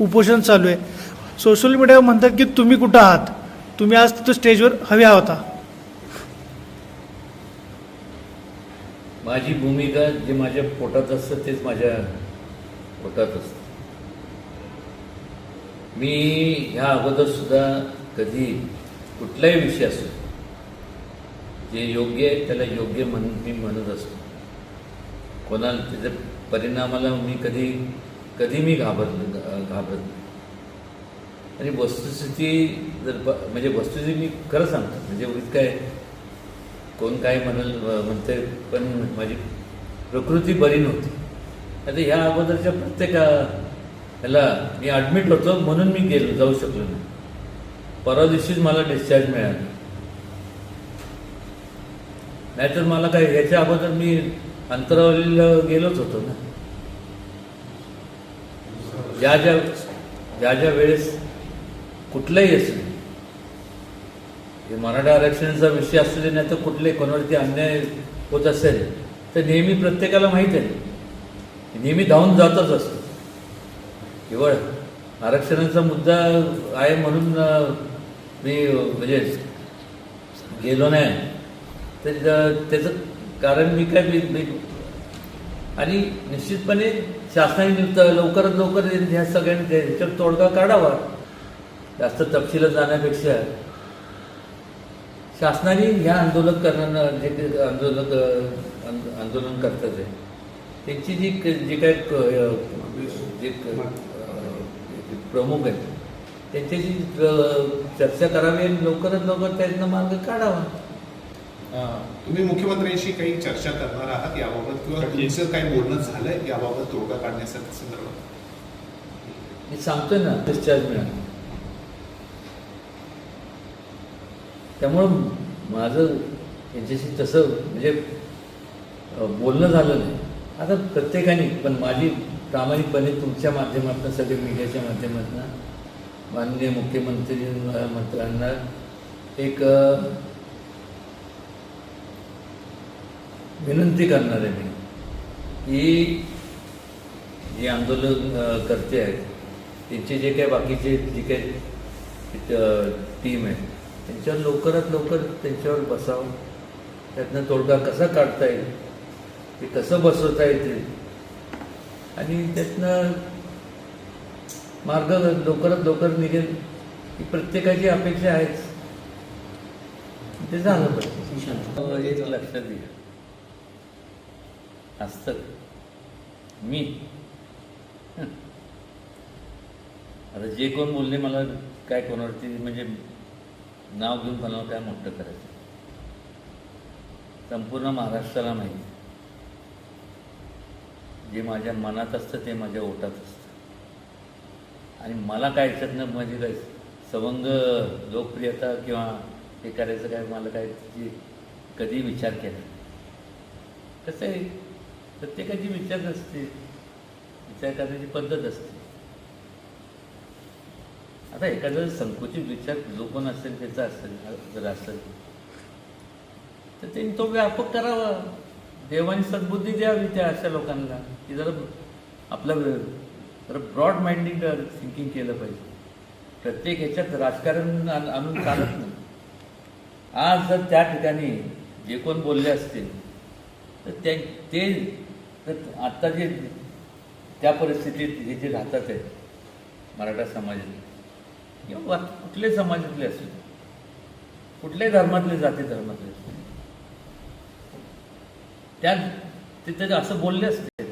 उपोषण चालू आहे. सोशल मीडियावर म्हणतात की तुम्ही कुठं आहात? तुम्ही आज तिथं स्टेजवर हव्या होता. माझी भूमिका जे माझ्या पोटात असतं तेच माझ्या पोटात असतं. मी ह्या अगोदर सुद्धा कधी कुठलाही विषय असतो जे योग्य आहे त्याला योग्य म्हण मी म्हणत असतो. कोणाला त्याच्या परिणामाला मी कधी कधी मी घाबरलो घाबरत नाही. आणि वस्तुस्थिती जर ब- म्हणजे वस्तुस्थिती मी खरं सांगतो म्हणजे उगीच काय कोण काय म्हणाल म्हणते पण माझी प्रकृती बरी नव्हती. आता ह्या अगोदरच्या प्रत्येक ह्याला मी ॲडमिट होतो म्हणून मी गेलो जाऊ शकलो नाही. परवा दिवशीच मला डिस्चार्ज मिळाला. नाहीतर मला काय ह्याच्या अगोदर मी अंतरावलीला गेलोच होतो ना. ज्या ज्या ज्या ज्या वेळेस कुठलंही असेल हे मराठा आरक्षणाचा विषय असू दे नाही तर कुठले कोणावरती अन्याय होत असेल तर नेहमी प्रत्येकाला माहीत आहे. नेहमी धावून जातच असतो. केवळ आरक्षणाचा मुद्दा आहे म्हणून मी म्हणजे गेलो नाही. तर त्याचं कारण मी काय मी मी- आणि निश्चितपणे शासनाने नियुक्त- लवकरात लवकर ह्या सगळ्यांनी ह्याच्यावर तोडगा काढावा. जास्त तपशिलात जाण्यापेक्षा शासनाने ह्या आंदोलन करणाऱ्या जे आंदोलक आंदोलन करतात आहे त्यांची जी जे काय जे प्रमुख आहेत त्यांच्याशी चर्चा करावी आणि लवकरात लवकर त्यांना मार्ग काढावा. तुम्ही मुख्यमंत्र्यांशी काही चर्चा करणार आहात याबाबत किंवा तुमचं काही बोलणं झालंय याबाबत तोडगा काढण्यासाठी संदर्भात? मी सांगतोय ना डिस्चार्ज मिळाला. त्यामुळं माझं यांच्याशी तसं म्हणजे बोलणं झालं नाही. आता प्रत्येकाने पण माझी प्रामाणिकपणे तुमच्या माध्यमातून सगळे मीडियाच्या माध्यमातून माननीय मुख्यमंत्री मंत्र्यांना एक विनंती करणार आहे मी की जे आंदोलन करते आहेत त्यांचे जे काही बाकीचे जे काही टीम आहे त्यांच्यावर लवकरात लवकर त्यांच्यावर बसावं. त्यातनं तोडगा कसा काढता येईल ते कसं बसवता येतील आणि त्यातनं मार्ग लवकरात लवकर निघेल ही प्रत्येकाची अपेक्षा आहेच. ते झालं पाहिजे. एक लक्षात घ्या. असतं. मी? आता जे कोण बोलले मला काय कोणावरती म्हणजे नाव घेऊन मला काय मोठं करायचं? संपूर्ण महाराष्ट्राला माहिती. जे माझ्या मनात असतं ते माझ्या ओटात असतं. आणि मला काय याच्यातनं म्हणजे काय सवंग लोकप्रियता किंवा हे करायचं काय मला काय कधी विचार केला कसं आहे? प्रत्येकाची विचार असते विचार करण्याची पद्धत असते. आता एखादा संकुचित विचार जो कोण असेल त्याचा असेल जर असेल तर त्यांनी तो व्यापक करावा. देवाने सद्बुद्धी द्यावी त्या अशा लोकांना की जरा आपलं जरा ब्रॉड माइंडिंग थिंकिंग केलं पाहिजे. प्रत्येक ह्याच्यात राजकारण आणून चालत नाही. आज जर त्या ठिकाणी जे कोण बोलले असतील तर ते तर आत्ता जे त्या परिस्थितीत हे जे राहतात आहेत मराठा समाजात किंवा वा- कुठल्याही समाजातले असू कुठल्याही धर्मातले जाती धर्मातले असू त्या तिथे असं बोलले असते.